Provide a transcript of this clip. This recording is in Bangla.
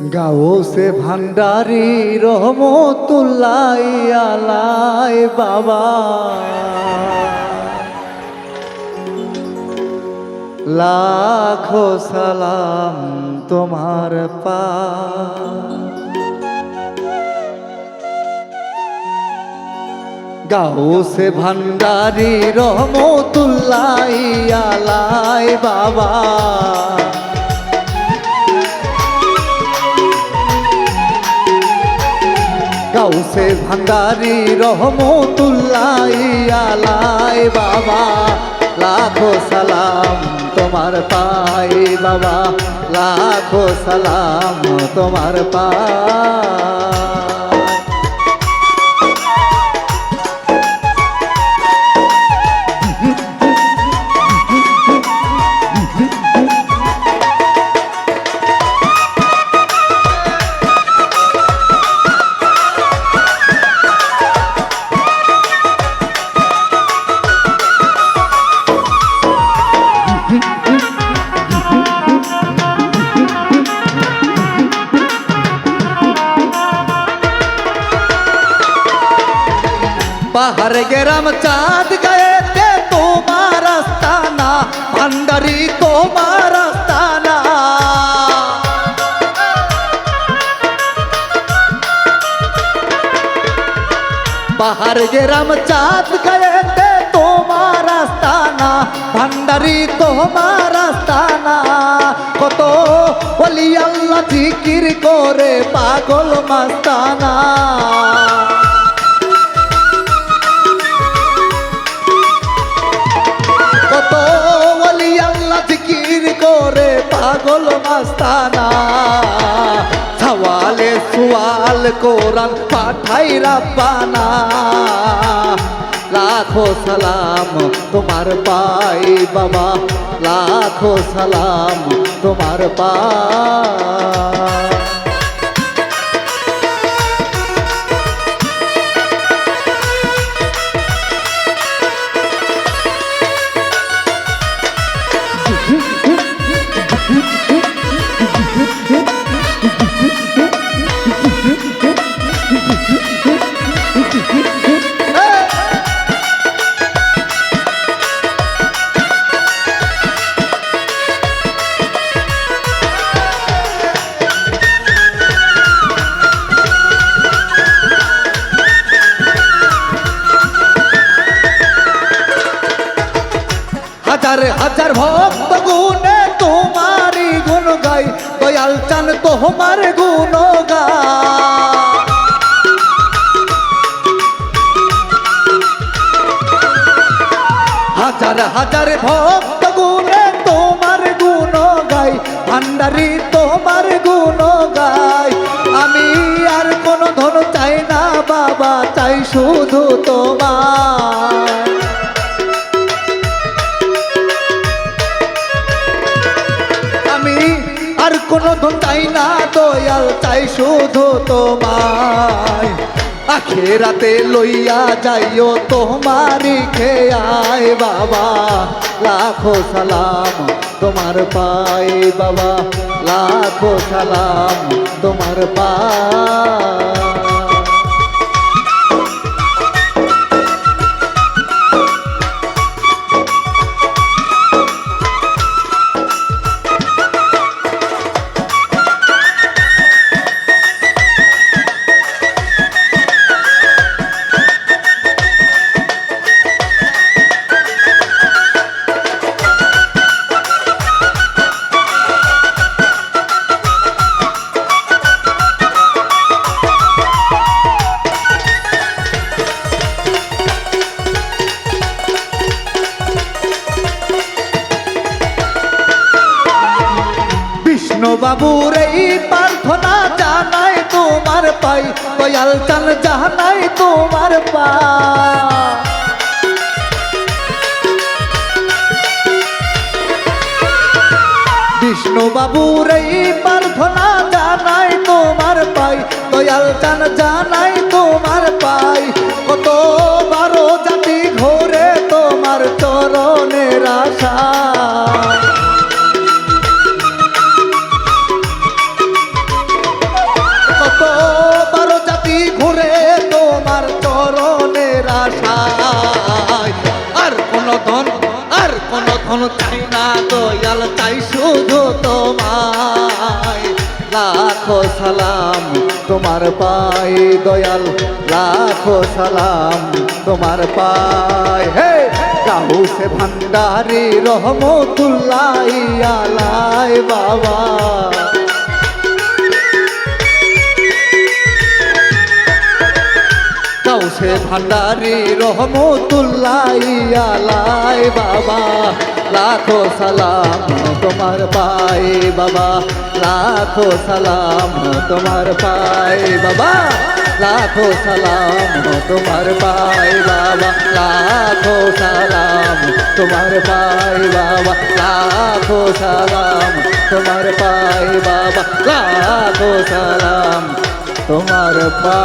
গাওসে ভান্ডারি রহমতুল্লাই আলাই বাবা। লাখো সালাম তোমার পা। গাওসে ভান্ডারি রহমতুল্লাই আলাই বাবা। গাউসে ভান্ডারি রহমতুল্লাই আলাই বাবা। লাখো সালাম তোমার পাই বাবা। লাখো সালাম তোমার পাই। পাহাড় গেরাম চাঁদ গায়েতে তোমার আস্তানা ভান্ডারি তোমার আস্তানা পাহাড় গেরাম চাঁদ গায়েতে তোমার আস্তানা ভান্ডারি তোমার আস্তানা কত বলি আল্লাহ জিকির করে পাগল মাস্তানা পাগল মাস্তানা। সওয়ালে সুয়াল কোরআন পাঠাই রাব্বানা। লাখো সালাম তোমার পাই বাবা। লাখো সালাম তোমার পাই হাজার হাজার ভক্ত গুণে তোমারি গুণ গাই দয়াল চান তোমার গুণ গাই হাজার হাজার ভক্ত গুণে তোমার গুণ গাই ভান্ডারি তোমার গুণ গাই আমি আর কোনো ধন চাই না বাবা, চাই শুধু তোমার। আর কোনো ধন না, দয়াল চাই শুধু তোমায়। আখেরাতে লইয়া যাইও তোমারি খেয়ায় বাবা। লাখো সালাম তোমার পাই বাবা। লাখো সালাম তোমার পাই বিষ্ণুবাবুর এই প্রার্থনা জানাই তোমার পাই। দয়াল চান জানাই তোমার পাই। বিষ্ণুবাবুর এই প্রার্থনা জানাই তোমার পাই। দয়াল চান জানাই তোমার পাই। কত বারো জাতি ঘোরে তোমার চরণের আশা। দয়াল, তাই শুধু তোমায় লাখো সালাম। তোমার পাই দয়াল লাখো সালাম। তোমার পাই হে, গাউসে ভান্ডারি রহমতুল্লাহ আলাই বাবা। কাউসে ভান্ডারি রহমতুল্লাহ আলাই বাবা। লাখো সালাম তোমার পাই বাবা। লাখো সালাম তোমার পাই বাবা। লাখো সালাম তোমার পাই বাবা। লাখো সালাম তোমার পাই বাবা। লাখো সালাম তোমার পাই বাবা। লাখো সালাম তোমার পা।